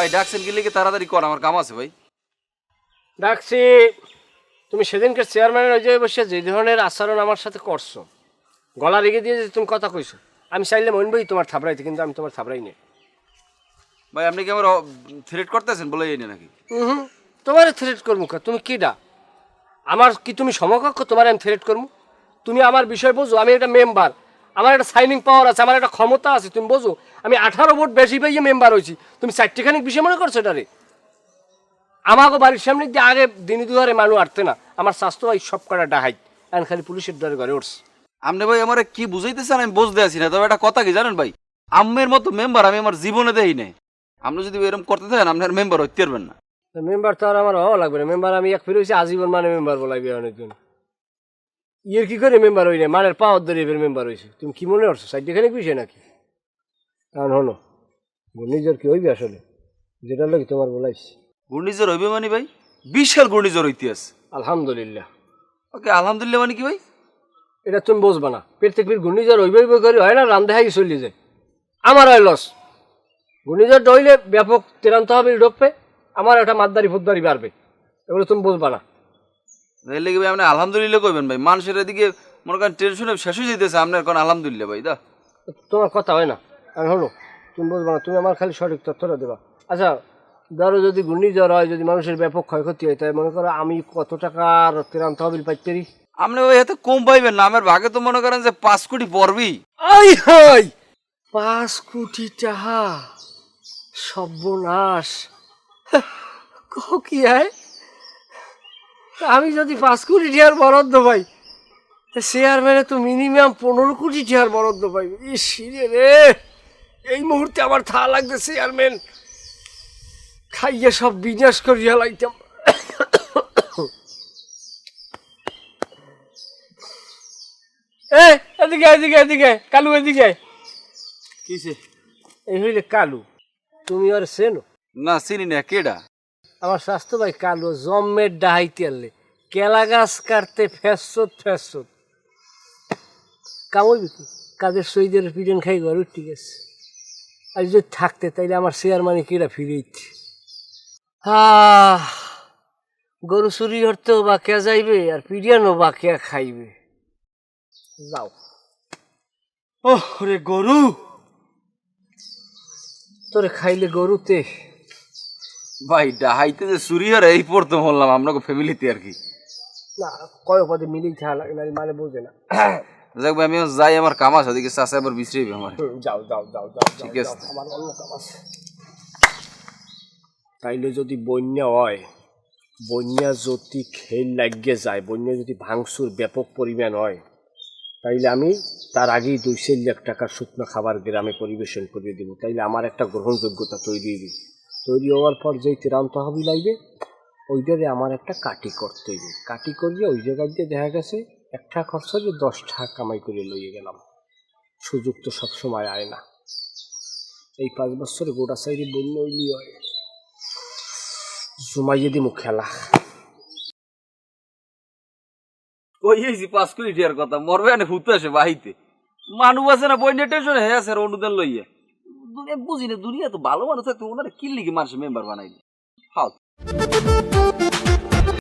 ভাই ডাকছেন গেলে কি তাড়াতাড়ি কর আমার কাম আছে ভাই। ডাকছি তুমি সেদিনকে চেয়ারম্যানের ওই জায়গায় বসে যে ধরনের আচরণ আমার সাথে করছ গলা রেগে দিয়ে যে তুমি কথা কইছো আমি চাইলে মনবই তোমার থাবড়াইতে কিন্তু আমি তোমার থাবড়াই নেই। ভাই আপনি কি আমার থ্রেট করতেছেন বলে এই নাকি? হুম তোমার থ্রেট করব কা? তুমি কি ডা আমার কি তুমি সমকক্ষ? তোমার আমি থ্রেট করব? তুমি আমার বিষয় বোঝো আমি একটা মেম্বার আমার একটা সাইনিং পাওয়ার আছে আমার একটা ক্ষমতা আছে তুমি বোঝো। আমি আঠারো ভোট বেশি পাইয়ে মেম্বার হয়েছি। তুমি চারটিখানিক বিষয় মনে করছ এটারে? আমাকে বাড়ির সামনে দিয়ে আগে দিনে দুহারে মানুষ আটতে না। আমার স্বাস্থ্য ভাই সব কটা ডাহাই। এখন খালি পুলিশের ডরে ঘরে উঠছে। আপনি ভাই আমার কি বুঝাইতেছেন আমি বুঝতে আছি না। তবে একটা কথা কি জানেন ভাই? আম্মের মতো মেম্বার আমি আমার জীবনে দেই নাই। আপনি যদি এরকম করতে থাকেন আপনার মেম্বার হইতে পারবেন না। মেম্বার তো আর আমার হওয়া লাগবে না। মেম্বার আমি এক ফিরে আজীবন মানে মেম্বার বলাইবে অনেকজন। ইয়ের কি করে মেম্বার হই না মানের পাওয়ার ধরে এবার মেম্বার হয়েছে তুমি কি মনে করছ? সাইডখানে বিষয় নাকি? কারণ হলো নিজের কি হইবে আসলে? যেটা লোক তোমার বলাইছি ঘূর্ণিঝড় হইবে মানে ভাই? বিশাল ঘূর্ণিঝড় ইতিহাস আলহামদুলিল্লাহ। ওকে আলহামদুলিল্লাহ মানে কি ভাই? এটা তুমি বুঝবা না। প্রত্যেক ঘূর্ণিঝড় হইবে হইবে করে হয় না রান্ধে হাই চলে যায়। আমার হয় লস ঘূর্ণিঝড় হইলে ব্যাপক তেরান্ত হবে ডোপে আমার একটা মাদ্দারি ফুদ্দারি বাড়বে। এগুলো তুমি বুঝবা না। এর লেগে ভাই আপনি আলহামদুলিল্লাহ কইবেন ভাই। মানুষের এদিকে মনে করেন টেনশনে শেষ হয়ে যেতেছে আপনার কোন আলহামদুলিল্লাহ ভাই দা। তোমার কথা হয় না। আর হলো তুমি বুঝবা না তুমি আমার খালি সঠিক তথ্যটা দেবা। আচ্ছা ধরো যদি ঘূর্ণিঝড় হয় যদি মানুষের ব্যাপক ক্ষয়ক্ষতি হয় তাই মনে করো আমি কত টাকার তেরান তহবিল পাইতে পারি? আপনি ভাই এত কম পাইবেন না আমার ভাগে তো মনে করেন যে পাঁচ কোটি পড়বি। আই হাই পাঁচ কোটি টাকা? সর্বনাশ। কি হয়? আমি যদি পাঁচ কোটি টিয়ার বরাদ্দ পাই চেয়ারম্যানে তো মিনিমাম পনেরো কোটি টিয়ার বরাদ্দ পাইবে। ইস রে রে! এই মুহূর্তে আমার থা লাগছে চেয়ারম্যান খাইয়ে সব বিনাশ করিয়া লাইতাম। এ এদিকে এদিকে এদিকে কালু এদিকে। কিসে? এই হইলে কালু। তুমি আর চেনো? না চিনি না কেডা? আমার স্বাস্থ্য ভাই কালু, জম্মের ডাহাইতে আনলে কেলা গাছ কাটতে ফেসত ফেসত কামড়বি কি? কাদের সইদের পিটন খাই ঘর ঠিক আছে আর যদি থাকতে, তাইলে আমার শেয়ার মানে কিরা ফিরে ইচ্ছে আহ, গরু চুরি হরতেও বা কে যাইবে, আর পিডিয়ানও বা কে খাইবে। যাও। ওহ রে গরু! তোরে খাইলে গরুতে ভাই ডাহাইতে যে চুরি আর এই পড়তে বললাম আপনাকে ফ্যামিলিতে আর কি। না কয় পদে লাগে না মানে বোঝে না। যাক ভাই আমিও যাই আমার কাম আছে ওদিকে চাষা আবার আমার। যাও যাও যাও যাও ঠিক আছে। আমার অন্য কাম আছে। তাইলে যদি বন্যা হয় বন্যা যদি খেল লাগিয়ে যায় বন্যা যদি ভাঙচুর ব্যাপক পরিমাণ হয় তাইলে আমি তার আগেই দুই চার লাখ টাকার শুকনো খাবার গ্রামে পরিবেশন করে দিব। তাইলে আমার একটা গ্রহণযোগ্যতা তৈরি হবে তৈরি হওয়ার পর যেই ত্রান্ত হবি লাগবে ওই ওইটারে আমার একটা কাটি করতে হবে কাটি করিয়ে ওই জায়গায় দিয়ে দেখা গেছে একটা খরচ যে দশ টাকা কামাই করে লইয়ে গেলাম। সুযোগ তো সবসময় আয় না। এই পাঁচ বছরে গোটা সাইডে বন্য হইলি হয়। জুমাইয়ে দিমু খেলা। ওই যে পাঁচ কোটি টিয়ার কথা, মরবে না আসে বাহিতে। মানুষ আছে না বই টেনশন হয়ে আছে অনুদান লইয়া। বুঝি না দুনিয়া তো ভালো মানুষ থাকতো ওনারা কি লিগে মানুষ মেম্বার বানাইলে। ফাল